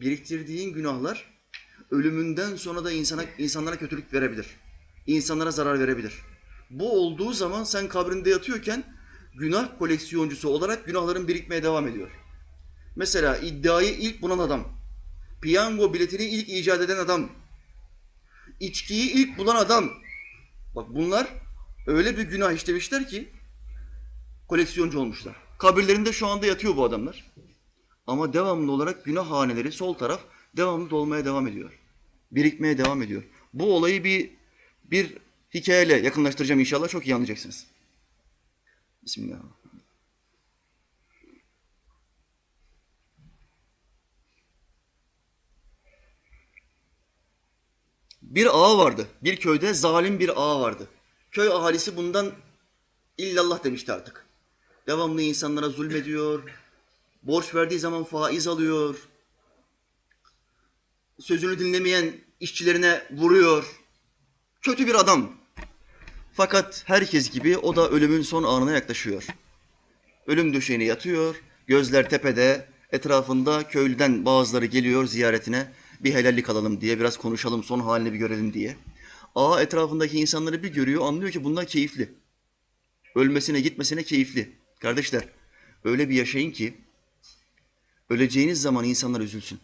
biriktirdiğin günahlar ölümünden sonra da insana, insanlara kötülük verebilir. İnsanlara zarar verebilir. Bu olduğu zaman sen kabrinde yatıyorken günah koleksiyoncusu olarak günahların birikmeye devam ediyor. Mesela iddiayı ilk bulan adam, piyango biletini ilk icat eden adam, içkiyi ilk bulan adam. Bak bunlar öyle bir günah işlemişler ki koleksiyoncu olmuşlar. Kabirlerinde şu anda yatıyor bu adamlar. Ama devamlı olarak günah haneleri sol taraf devamlı dolmaya devam ediyor. Birikmeye devam ediyor. Bu olayı bir bir hikayeyle yakınlaştıracağım inşallah çok iyi anlayacaksınız. Bismillahirrahmanirrahim. Bir ağa vardı. Bir köyde zalim bir ağa vardı. Köy ahalisi bundan illallah demişti artık. Devamlı insanlara zulmediyor. Borç verdiği zaman faiz alıyor. Sözünü dinlemeyen işçilerine vuruyor. Kötü bir adam. Fakat herkes gibi o da ölümün son anına yaklaşıyor. Ölüm döşeğine yatıyor, gözler tepede, etrafında köylüden bazıları geliyor ziyaretine. Bir helallik alalım diye, biraz konuşalım, son halini bir görelim diye. Ağa etrafındaki insanları bir görüyor, anlıyor ki bunlar keyifli. Ölmesine gitmesine keyifli. Kardeşler, öyle bir yaşayın ki öleceğiniz zaman insanlar üzülsün.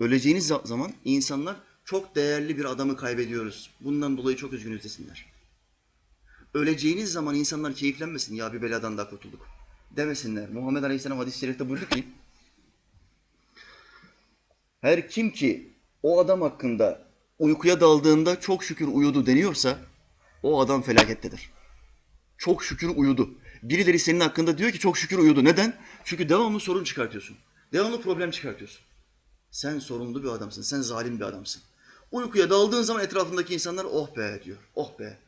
Öleceğiniz za- zaman insanlar çok değerli bir adamı kaybediyoruz. Bundan dolayı çok üzgünüz desinler. Öleceğiniz zaman insanlar keyiflenmesin ya bir beladan da kurtulduk demesinler. Muhammed Aleyhisselam hadis-i şerifte buyurdu ki her kim ki o adam hakkında uykuya daldığında çok şükür uyudu deniyorsa o adam felakettedir. Çok şükür uyudu. Birileri senin hakkında diyor ki çok şükür uyudu. Neden? Çünkü devamlı sorun çıkartıyorsun. Devamlı problem çıkartıyorsun. Sen sorumlu bir adamsın. Sen zalim bir adamsın. Uykuya daldığın zaman etrafındaki insanlar oh be diyor. Oh be.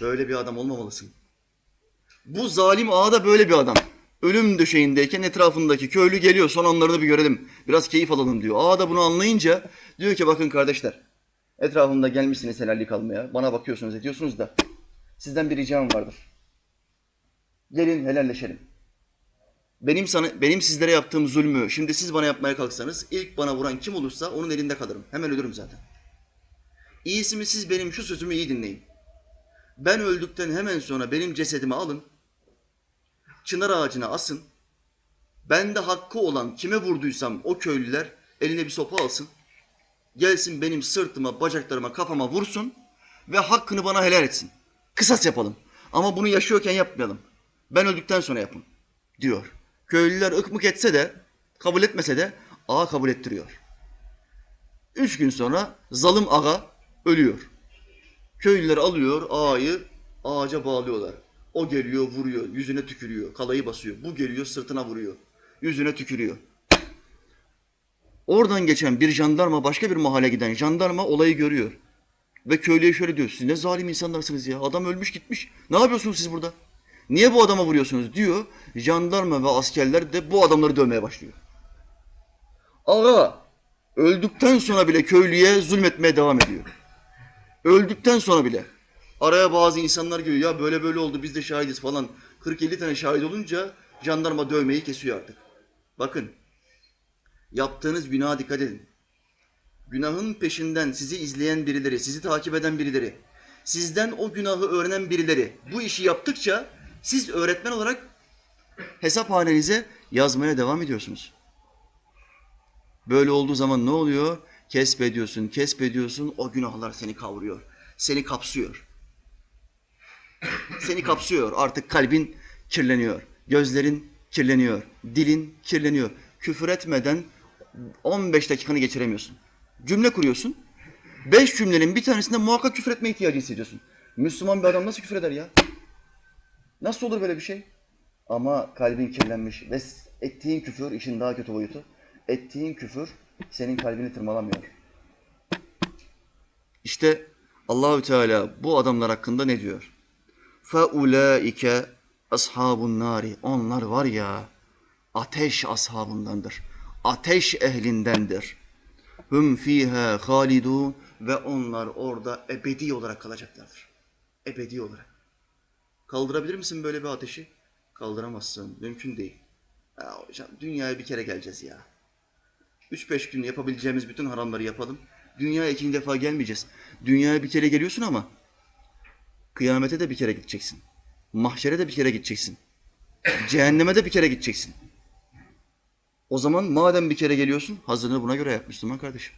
Böyle bir adam olmamalısın. Bu zalim ağa da böyle bir adam. Ölüm döşeğindeyken etrafındaki köylü geliyor. Son anlarını bir görelim. Biraz keyif alalım diyor. Ağa da bunu anlayınca diyor ki bakın kardeşler. Etrafımda gelmişsiniz helallik almaya. Bana bakıyorsunuz ediyorsunuz da. Sizden bir ricam vardır. Gelin helalleşelim. Benim sana benim sizlere yaptığım zulmü şimdi siz bana yapmaya kalksanız ilk bana vuran kim olursa onun elinde kalırım. Hemen ölürüm zaten. İyisi mi siz benim şu sözümü iyi dinleyin. Ben öldükten hemen sonra benim cesedimi alın. Çınar ağacına asın. Bende hakkı olan kime vurduysam o köylüler eline bir sopa alsın. Gelsin benim sırtıma, bacaklarıma, kafama vursun ve hakkını bana helal etsin. Kısas yapalım. Ama bunu yaşıyorken yapmayalım. Ben öldükten sonra yapın diyor. Köylüler ıkmık etse de, kabul etmese de ağa kabul ettiriyor. Üç gün sonra zalim ağa ölüyor. Köylüler alıyor ağayı ağaca bağlıyorlar. O geliyor vuruyor, yüzüne tükürüyor, kalayı basıyor. Bu geliyor sırtına vuruyor, yüzüne tükürüyor. Oradan geçen bir jandarma başka bir mahalle giden jandarma olayı görüyor. Ve köylüye şöyle diyor. Siz ne zalim insanlarsınız ya. Adam ölmüş gitmiş. Ne yapıyorsunuz siz burada? Niye bu adama vuruyorsunuz diyor. Jandarma ve askerler de bu adamları dövmeye başlıyor. Ağa öldükten sonra bile köylüye zulmetmeye devam ediyor. Öldükten sonra bile. Araya bazı insanlar giriyor. Ya böyle böyle oldu biz de şahidiz falan. 40-50 tane şahit olunca jandarma dövmeyi kesiyor artık. Bakın yaptığınız günaha dikkat edin. Günahın peşinden sizi izleyen birileri, sizi takip eden birileri, sizden o günahı öğrenen birileri bu işi yaptıkça siz öğretmen olarak hesaphanenize yazmaya devam ediyorsunuz. Böyle olduğu zaman ne oluyor? Kesbediyorsun, kesbediyorsun, o günahlar seni kavruyor, seni kapsıyor. Seni kapsıyor, artık kalbin kirleniyor, gözlerin kirleniyor, dilin kirleniyor. Küfür etmeden 15 dakikanı geçiremiyorsun. Cümle kuruyorsun, beş cümlenin bir tanesinde muhakkak küfür etme ihtiyacı hissediyorsun. Müslüman bir adam nasıl küfür eder ya? Nasıl olur böyle bir şey? Ama kalbin kirlenmiş ve ettiğin küfür işin daha kötü boyutu. Ettiğin küfür senin kalbini tırmalamıyor. İşte Allahü Teala bu adamlar hakkında ne diyor? Feulaike ashabun nari. Onlar var ya ateş ashabındandır. Ateş ehlindendir. Hum fiha halidun ve onlar orada ebedi olarak kalacaklardır. Ebedi olarak. Kaldırabilir misin böyle bir ateşi? Kaldıramazsın. Mümkün değil. Ya hocam dünyaya bir kere geleceğiz ya. 3-5 gün yapabileceğimiz bütün haramları yapalım. Dünyaya ikinci defa gelmeyeceğiz. Dünyaya bir kere geliyorsun ama kıyamete de bir kere gideceksin. Mahşere de bir kere gideceksin. Cehenneme de bir kere gideceksin. O zaman madem bir kere geliyorsun hazırlığını buna göre yap Müslüman kardeşim.